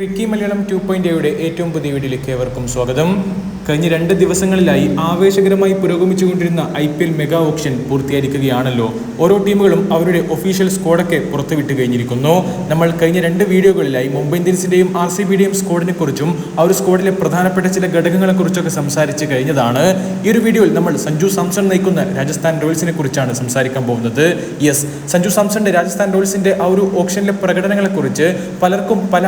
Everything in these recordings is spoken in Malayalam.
ക്രിക്കി മലയാളം ടു പോയിന്റ് എയുടെ ഏറ്റവും പുതിയ വീഡിയോയിലേക്ക് ഏവർക്കും സ്വാഗതം. കഴിഞ്ഞ രണ്ട് ദിവസങ്ങളിലായി ആവേശകരമായി പുരോഗമിച്ചുകൊണ്ടിരുന്ന I P L mega auction പൂർത്തിയായിരിക്കുകയാണല്ലോ. ഓരോ ടീമുകളും അവരുടെ ഒഫീഷ്യൽ സ്ക്വാഡൊക്കെ പുറത്തുവിട്ട് കഴിഞ്ഞിരിക്കുന്നു. നമ്മൾ കഴിഞ്ഞ രണ്ട് വീഡിയോകളിലായി മുംബൈ ഇന്ത്യൻസിന്റെയും ആർ സി ബിയുടെയും സ്ക്വാഡിനെ കുറിച്ചും ആ ഒരു സ്ക്വാഡിലെ പ്രധാനപ്പെട്ട ചില ഘടകങ്ങളെക്കുറിച്ചൊക്കെ സംസാരിച്ച് കഴിഞ്ഞതാണ്. ഈ ഒരു വീഡിയോയിൽ നമ്മൾ സഞ്ജു സാംസൺ നയിക്കുന്ന രാജസ്ഥാൻ റോയൽസിനെ കുറിച്ചാണ് സംസാരിക്കാൻ പോകുന്നത്. യെസ് സഞ്ജു സാംസണിന്റെ രാജസ്ഥാൻ റോയൽസിന്റെ ആ ഒരു ഓപ്ഷനിലെ പ്രകടനങ്ങളെക്കുറിച്ച് പലർക്കും പല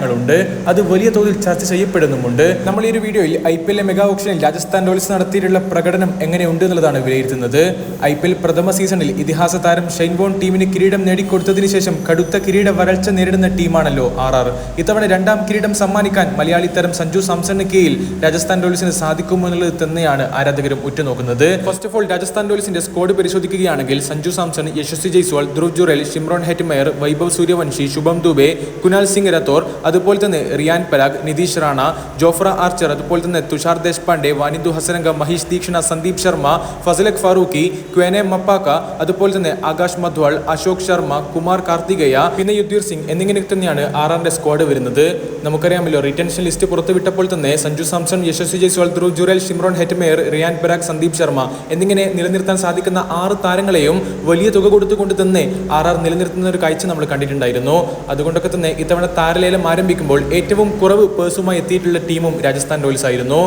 അഭിപ്രായങ്ങളുണ്ട് അത് വലിയ തോതിൽ ചർച്ച ചെയ്യപ്പെടുന്നുമുണ്ട്. നമ്മൾ ഈ ഒരു വീഡിയോയിൽ ഐ പി എല്ലിലെ മെഗാ ഓപ്ഷനിൽ രാജസ്ഥാൻ റോയൽസ് നടത്തിയിട്ടുള്ള പ്രകടനം എങ്ങനെയുണ്ട് എന്നുള്ളതാണ് വിലയിരുത്തുന്നത്. ഐ പി എൽ പ്രഥമ സീസണിൽ ഇതിഹാസ താരം ഷെയ്ൻ വോൺ ടീമിന് കിരീടം നേടിക്കൊടുത്തതിന് ശേഷം കടുത്ത കിരീട വരൾച്ച നേരിടുന്ന ടീമാണല്ലോ ആർ ആർ. ഇത്തവണ രണ്ടാം കിരീടം സമ്മാനിക്കാൻ മലയാളി താരം സഞ്ജു സാംസണിന് കീഴിൽ രാജസ്ഥാൻ റോയൽസിന് സാധിക്കുമെന്നുള്ളത് തന്നെയാണ് ആരാധകരും ഉറ്റുനോക്കുന്നത്. ഫസ്റ്റ് ഓഫ് ഓൾ രാജസ്ഥാൻ റോയൽസിന്റെ സ്കോഡ് പരിശോധിക്കുകയാണെങ്കിൽ സഞ്ജു സാംസൺ യശസ്വി ജയ്സ്വാൾ ധ്രുവ് ജുറേൽ ഷിംറോൺ ഹെറ്റ്മയർ വൈഭവ് സൂര്യവംശി ശുഭം ദുബെ കുനാൽ സിംഗ് രത്തോർ അതുപോലെ തന്നെ റിയാൻ പരാഗ് നിതീഷ് റാണ ജോഫ്ര ആർച്ചർ അതുപോലെ തന്നെ തുഷാർ ദേശ്പാണ്ഡെ വാനിന്ദു ഹസരംഗ മഹേഷ് ദീക്ഷണ സന്ദീപ് ശർമ്മ ഫസലക് ഫാറൂഖി ക്വേനെ മപ്പാക്ക അതുപോലെ തന്നെ ആകാശ് മധ്വാൾ അശോക് ശർമ്മ കുമാർ കാർത്തികേയ പിന്നെ യുദ്ധീർ സിംഗ് എന്നിങ്ങനെ തന്നെയാണ് ആറാറിന്റെ സ്ക്വാഡ് വരുന്നത്. നമുക്കറിയാമല്ലോ റിട്ടൻഷൻ ലിസ്റ്റ് പുറത്തുവിട്ടപ്പോൾ തന്നെ സഞ്ജു സാംസൺ യശസ്വി ജയ്സ്വാൾ ധ്രുവ് ജുറേൽ ഷിംറോൺ ഹെറ്റ്മേയർ റിയാൻ പരാഗ് സന്ദീപ് ശർമ്മ എന്നിങ്ങനെ നിലനിർത്താൻ സാധിക്കുന്ന ആറ് താരങ്ങളെയും വലിയ തുക കൊടുത്തുകൊണ്ട് തന്നെ ആർ നിലനിർത്തുന്ന ഒരു കാഴ്ച നമ്മൾ കണ്ടിട്ടുണ്ടായിരുന്നു. അതുകൊണ്ടൊക്കെ തന്നെ ഇത്തവണ താരലേലം ആരംഭിക്കുമ്പോൾ ഏറ്റവും കുറവ് പേഴ്സുമായി എത്തിയിട്ടുള്ള ടീമും രാജസ്ഥാൻ റോയൽസ് ആയിരുന്നു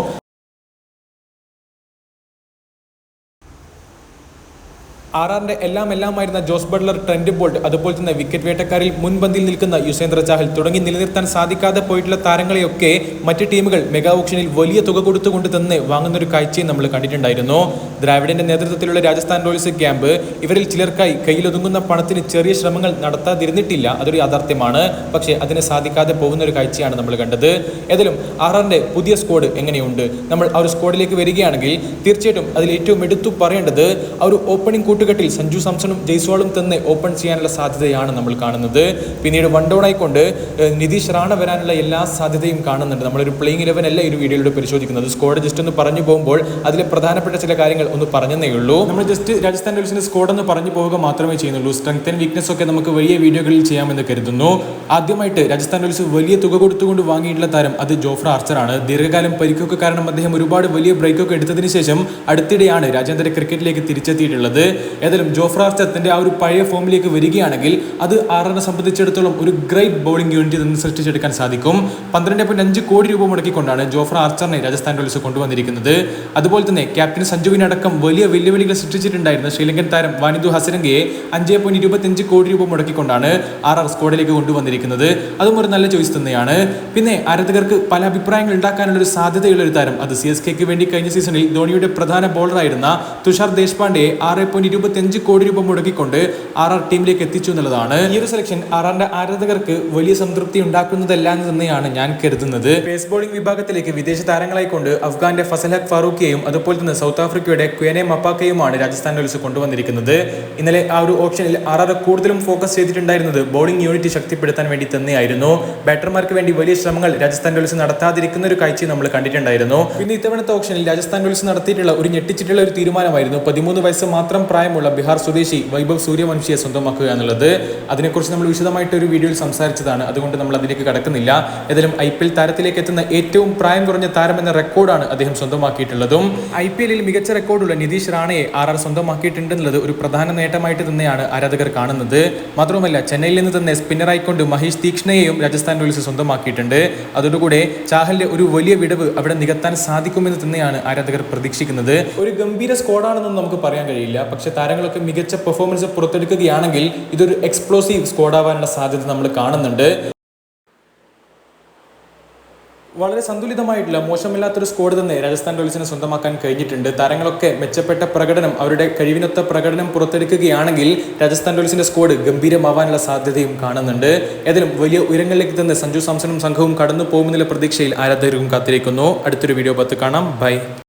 ആർ ആറിന്റെ എല്ലാം എല്ലാമായിരുന്ന ജോസ് ബട്ട്ലർ ട്രെൻഡ് ബോൾട്ട് അതുപോലെ തന്നെ വിക്കറ്റ് വേട്ടക്കാരിൽ മുൻപന്തിയിൽ നിൽക്കുന്ന യുസേന്ദ്ര ചാഹൽ തുടങ്ങി നിലനിർത്താൻ സാധിക്കാതെ പോയിട്ടുള്ള താരങ്ങളെയൊക്കെ മറ്റ് ടീമുകൾ മെഗാ ഓപ്ഷനിൽ വലിയ തുക കൊടുത്തുകൊണ്ട് തന്നെ വാങ്ങുന്ന ഒരു കാഴ്ചയും നമ്മൾ കണ്ടിട്ടുണ്ടായിരുന്നു. ദ്രാവിഡിന്റെ നേതൃത്വത്തിലുള്ള രാജസ്ഥാൻ റോയൽസ് ക്യാമ്പ് ഇവരിൽ ചിലർക്കായി കയ്യിലൊതുങ്ങുന്ന പണത്തിന് ചെറിയ ശ്രമങ്ങൾ നടത്താതിരുന്നിട്ടില്ല അതൊരു യാഥാർത്ഥ്യമാണ്. പക്ഷേ അതിന് സാധിക്കാതെ പോകുന്ന ഒരു കാഴ്ചയാണ് നമ്മൾ കണ്ടത്. ഏതായാലും ആർ ആറിന്റെ പുതിയ സ്ക്വാഡ് എങ്ങനെയുണ്ട്? നമ്മൾ ആ ഒരു സ്ക്വാഡിലേക്ക് വരികയാണെങ്കിൽ തീർച്ചയായിട്ടും അതിൽ ഏറ്റവും എടുത്തു പറയേണ്ടത് ആ ഒരു ഓപ്പണിംഗ് കൂട്ടുകെട്ടിൽ സഞ്ജു സാംസണും ജയ്സ്വാളും തന്നെ ഓപ്പൺ ചെയ്യാനുള്ള സാധ്യതയാണ് നമ്മൾ കാണുന്നത്. പിന്നീട് വൺ ഡൗൺ ആയിക്കൊണ്ട് നിതീഷ് റാണ വരാനുള്ള എല്ലാ സാധ്യതയും കാണുന്നുണ്ട്. നമ്മളൊരു പ്ലേയിങ് ഇലവൻ അല്ല ഈ ഒരു വീഡിയോയിലൂടെ പരിശോധിക്കുന്നത്. സ്കോഡ് ജസ്റ്റ് ഒന്ന് പറഞ്ഞു പോകുമ്പോൾ അതിലെ പ്രധാനപ്പെട്ട ചില കാര്യങ്ങൾ ഒന്ന് പറഞ്ഞതേ ഉള്ളൂ. നമ്മൾ ജസ്റ്റ് രാജസ്ഥാൻ റോയൽസിന്റെ സ്കോഡ് ഒന്ന് പറഞ്ഞു പോവുക മാത്രമേ ചെയ്യുന്നുള്ളൂ. സ്ട്രെങ്ത് ആൻഡ് വീക്ക്നെസ് ഒക്കെ നമുക്ക് വലിയ വീഡിയോകളിൽ ചെയ്യാമെന്ന് കരുതുന്നു. ആദ്യമായിട്ട് രാജസ്ഥാൻ റോയൽസ് വലിയ തുക കൊടുത്തുകൊണ്ട് വാങ്ങിയിട്ടുള്ള താരം അത് ജോഫ്ര ആർച്ചറാണ് ദീർഘകാലം പരിക്കൊക്കെ കാരണം അദ്ദേഹം ഒരുപാട് വലിയ ബ്രേക്കൊക്കെ എടുത്തതിന് ശേഷം അടുത്തിടെയാണ് രാജ്യാന്തര ക്രിക്കറ്റിലേക്ക് തിരിച്ചെത്തിയിട്ടുള്ളത്. ഏതായാലും ജോഫ്ര ആ ഒരു പഴയ ഫോമിലേക്ക് വരികയാണെങ്കിൽ അത് ആറിനെ സംബന്ധിച്ചിടത്തോളം ഒരു ഗ്രേറ്റ് ബൗളിംഗ് യൂണിറ്റ് നിന്ന് സൃഷ്ടിച്ചെടുക്കാൻ സാധിക്കും. പന്ത്രണ്ട് പോയിന്റ് അഞ്ച് കോടി രൂപ മുടക്കിക്കൊണ്ടാണ് ജോഫ്ര ആർച്ചറിനെ രാജസ്ഥാൻ റോയൽസ് കൊണ്ടുവന്നിരിക്കുന്നത്. അതുപോലെ തന്നെ ക്യാപ്റ്റൻ സഞ്ജുവിനടക്കം വലിയ വെല്ലുവിളികൾ സൃഷ്ടിച്ചിട്ടുണ്ടായിരുന്ന ശ്രീലങ്കൻ താരം വാനിദു ഹസരംഗയെ അഞ്ച് പോയിന്റ് ഇരുപത്തിയഞ്ച് കോടി രൂപ മുടക്കിക്കൊണ്ടാണ് ആർ ആർ സ്ക്വാഡിലേക്ക് കൊണ്ടുവന്നിരിക്കുന്നത്. അതും ഒരു നല്ല ചോയ്സ് തന്നെയാണ്. പിന്നെ ആരാധകർക്ക് പല അഭിപ്രായങ്ങൾ ഉണ്ടാക്കാനുള്ള ഒരു സാധ്യതയുള്ള ഒരു താരം അത് സി എസ് കെക്ക് വേണ്ടി കഴിഞ്ഞ സീസണിൽ ധോണിയുടെ പ്രധാന ബോളറായിരുന്ന തുഷാർ ദേശ്പാണ്ഡെ ആറ് പോയിന്റ് ഇരുപത്തിയഞ്ച് കോടി രൂപ മുടക്കിക്കൊണ്ട് ആർ ആർ ടീമിലേക്ക് എത്തിച്ചു എന്നുള്ളതാണ്. ഈ ഒരു സെലക്ഷൻ ആർ ആറിന്റെ ആരാധകർക്ക് വലിയ സംതൃപ്തി ഉണ്ടാക്കുന്നതല്ല എന്ന് തന്നെയാണ് ഞാൻ കരുതുന്നത്. പേസ് ബോളിംഗ് വിഭാഗത്തിലേക്ക് വിദേശ താരങ്ങളായിക്കൊണ്ട് അഫ്ഗാന്റെ ഫസൽഹക് ഫാറൂഖിയെയും അതുപോലെ തന്നെ സൗത്ത് ആഫ്രിക്കയുടെ ക്വേനെ മപ്പാക്കയുമാണ് രാജസ്ഥാൻ റോയൽസ് കൊണ്ടുവന്നിരിക്കുന്നത്. ഇന്നലെ ആ ഒരു ഓപ്ഷനിൽ ആർ ആർ കൂടുതലും ഫോക്കസ് ചെയ്തിട്ടുണ്ടായിരുന്നത് ബോളിംഗ് യൂണിറ്റ് ശക്തിപ്പെടുത്താൻ വേണ്ടി തന്നെയായിരുന്നു. ബാറ്റർമാർക്ക് വേണ്ടി വലിയ ശ്രമങ്ങൾ രാജസ്ഥാൻ റോയൽസ് നടത്താതിരിക്കുന്ന ഒരു കാഴ്ച നമ്മൾ കണ്ടിട്ടുണ്ടായിരുന്നു. പിന്നെ ഇത്തവണത്തെ ഓപ്ഷനിൽ രാജസ്ഥാൻ റോയൽസ് നടത്തിയിട്ടുള്ള ഒരു ഞെട്ടിച്ചിട്ടുള്ള ഒരു തീരുമാനമായിരുന്നു. പതിമൂന്ന് വയസ്സ് മാത്രം പ്രായമുള്ള ബിഹാർ സ്വദേശി വൈഭവ് സൂര്യവംശിയെ സ്വന്തമാക്കുക എന്നുള്ളത്. അതിനെക്കുറിച്ച് നമ്മൾ വിശദമായിട്ട് ഒരു വീഡിയോയിൽ സംസാരിച്ചതാണ്. അതുകൊണ്ട് നമ്മൾ അതിലേക്ക് കടക്കുന്നില്ല. ഏതായാലും ഐ പി എൽ താരത്തിലേക്ക് എത്തുന്ന ഏറ്റവും പ്രായം കുറഞ്ഞ താരം എന്ന റെക്കോർഡാണ് അദ്ദേഹം സ്വന്തമാക്കിയിട്ടുള്ളതും. ഐ പി എല്ലിൽ മികച്ച റെക്കോർഡുള്ള നിതീഷ് റാണയെ ആർ ആർ സ്വന്തമാക്കിയിട്ടുണ്ടെന്നുള്ളത് ഒരു പ്രധാന നേട്ടമായിട്ട് തന്നെയാണ് ആരാധകർ കാണുന്നത്. മാത്രമല്ല ചെന്നൈയിൽ നിന്ന് തന്നെ സ്പിന്നറായിക്കൊണ്ട് മഹേഷ് തീക്ഷ്ണയെയും രാജസ്ഥാൻ റോയൽസ് സ്വന്തമാക്കിയിട്ടുണ്ട്. അതോടുകൂടെ ചാഹലിന്റെ ഒരു വലിയ വിടവ് അവിടെ നികത്താൻ സാധിക്കുമെന്ന് തന്നെയാണ് ആരാധകർ പ്രതീക്ഷിക്കുന്നത്. ഒരു ഗംഭീര സ്കോഡാണെന്നും നമുക്ക് പറയാൻ കഴിയില്ല. പക്ഷെ താരങ്ങളൊക്കെ മികച്ച പെർഫോമൻസ് പുറത്തെടുക്കുകയാണെങ്കിൽ ഇതൊരു എക്സ്പ്ലോസീവ് സ്ക്വാഡ് ആവാനുള്ള സാധ്യത നമ്മൾ കാണുന്നുണ്ട്. വളരെ സന്തുലിതമായിട്ടുള്ള മോശമില്ലാത്തൊരു സ്കോഡ് തന്നെ രാജസ്ഥാൻ റോയൽസിനെ സ്വന്തമാക്കാൻ കഴിഞ്ഞിട്ടുണ്ട്. താരങ്ങളൊക്കെ മെച്ചപ്പെട്ട പ്രകടനം അവരുടെ കഴിവിനൊത്ത പ്രകടനം പുറത്തെടുക്കുകയാണെങ്കിൽ രാജസ്ഥാൻ റോയൽസിന്റെ സ്കോഡ് ഗംഭീരമാവാനുള്ള സാധ്യതയും കാണുന്നുണ്ട്. ഏതായാലും വലിയ ഉയരങ്ങളിലേക്ക് തന്നെ സഞ്ജു സാംസണും സംഘവും കടന്നു പോകുമെന്നുള്ള പ്രതീക്ഷയിൽ ആരാധകരും കാത്തിരിക്കുന്നു. അടുത്തൊരു വീഡിയോ പത്ത് കാണാം. ബൈ.